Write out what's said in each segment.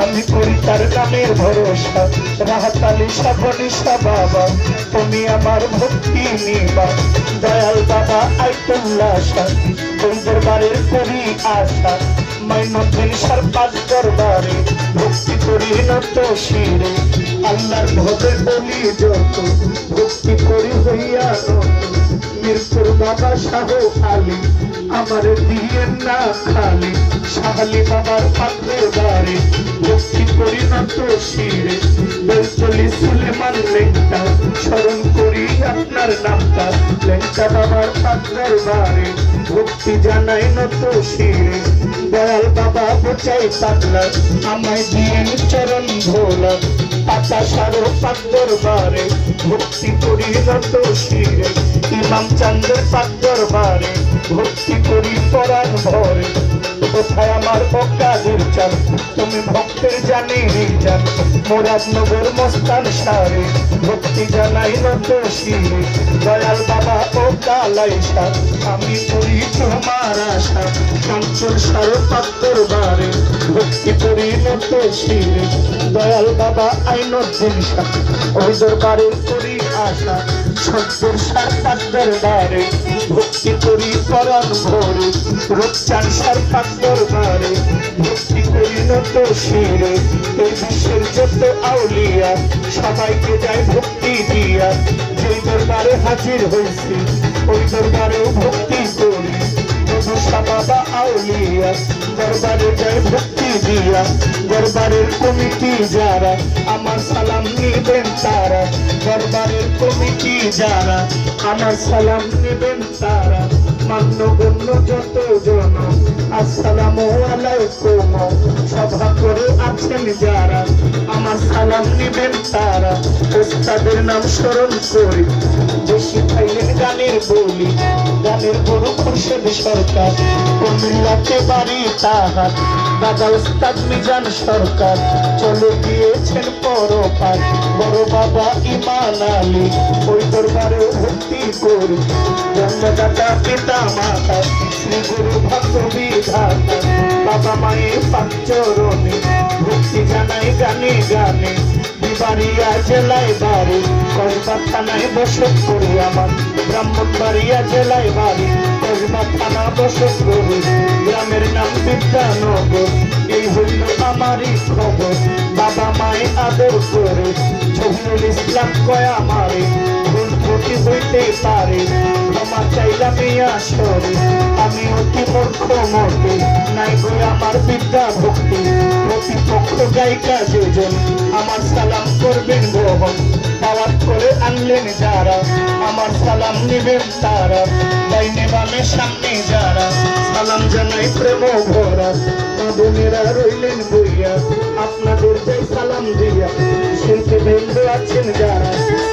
আমি করি তার নামের ভরসা। রাহাত আলী শাহ গণেশা বাবা, তুমি আমার ভক্তি নিবা। দয়াল বাবা আইতুল্লাহ শাহ ওই দরবারের করি আশা মাইনুদ্দিন সার পাঁচ দরবারে, ভক্তি করি নত শিরে। আল্লাহর ভবে বলি যত, ভক্তি করি হইয়া মিরপুর বাবা শাহ আলী আমার দিয়ে না খালি শাহালি বাবার পাত্রের বারে করি নত শিরে বেলচলি সুলেমান লেঙ্কা স্মরণ করি আপনার নামটা লেঙ্কা বাবার পাত্রের বারে ভক্তি জানাই নত শিরে, দয়াল বাবা বোচাই পাতলা আমায় দিয়ে চরণ ভোলা, পাতা সারো পাত্তর বারে ভক্তি করি নত শিরে, ইমাম চান্দের পাত্তর বারে ভক্তি করি পরাণ ভরে। কোথায় আমার অকাদের চান তুমি ভক্তের জানি জান। মুরাদনগর মস্তান সারে। ভক্তি জানাই নত দয়াল বাবা ও কালাই সার। আমি করি তোমার আশা। চঞ্চল সার পাত্তর বারে। ভক্তি করি নত দয়াল বাবা আইনুদ্দিন শাহ ওই দরবারে করি আশা। সত্তর সার পাত্তর বারে, ভক্তি করি পরাণ ভরে রূপচান সার পাত্তর বারে, ভক্তি করি নত শিরে, এই বিশ্বের যত আউলিয়া, সবাইকে যায় ভক্তি দিয়া। যেই দরবারে হাজির হয়েছি, ওই দরবারেও ভক্তি করি। বাবা আউলিয়া, দরবারে যায় ভক্তি দিয়া। দরবারের কমিটি যারা, আমার সালাম নিবেন তারা। দরবারের কমিটি যারা আমার সালাম নিবেন তারা। মান্যগণ্য যত জন, আসসালামু আলাইকুম। সভা করে আছেন যারা, আমার সালাম নিবেন তারা। ওস্তাদের নাম স্মরণ করি। শিখাইলেন গানের বলি, গানের গুরু খুরশেদ সরকার। কুমিল্লাতে বাড়ি তাহার, দাদা ওস্তাদ মিজান সরকার। চলে গিয়েছেন পরপার, বড় বাবা ইমান আলী। ওই দরবারে ভক্তি করি, জন্মদাতা পিতা মাতা শ্রী গুরু ভক্ত বিধাতা। বাবা মায়ের পাঁচরণে ভক্তি জানাই গানে গানে। গ্রামের নাম বিদ্যানগর। এই হইল আমারই খবর। বাবা মায়ে আদর করে। জহুরুল ইসলাম কয় আমারে, ভুল ত্রুটি হইতে পারে। ক্ষমা চাইলাম আমি অতি মূর্খ মতে? নাই আমার বিদ্যা ভক্তি প্রতিপক্ষ গায়িকা দুজন। আমার সালাম করবেন গ্রহণ দাওয়াত করে আনলেন যারা। আমার সালাম নিবেন তারা। ডাইনে বামে সামনে যারা। সালাম জানাই প্রেম ভরা। বোনেরা রইলেন বইয়া। আপনাদের যাই সালাম দিয়া। শিল্পী বৃন্দ আছেন যারা।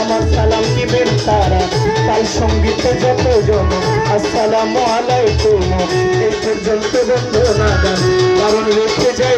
আমার সালাম নিবেন তারা। তাই সঙ্গীতে যত জন। আসসালামু আলাইকুম। এই পর্যন্ত বন্ধ না কারণ রেখে যাইব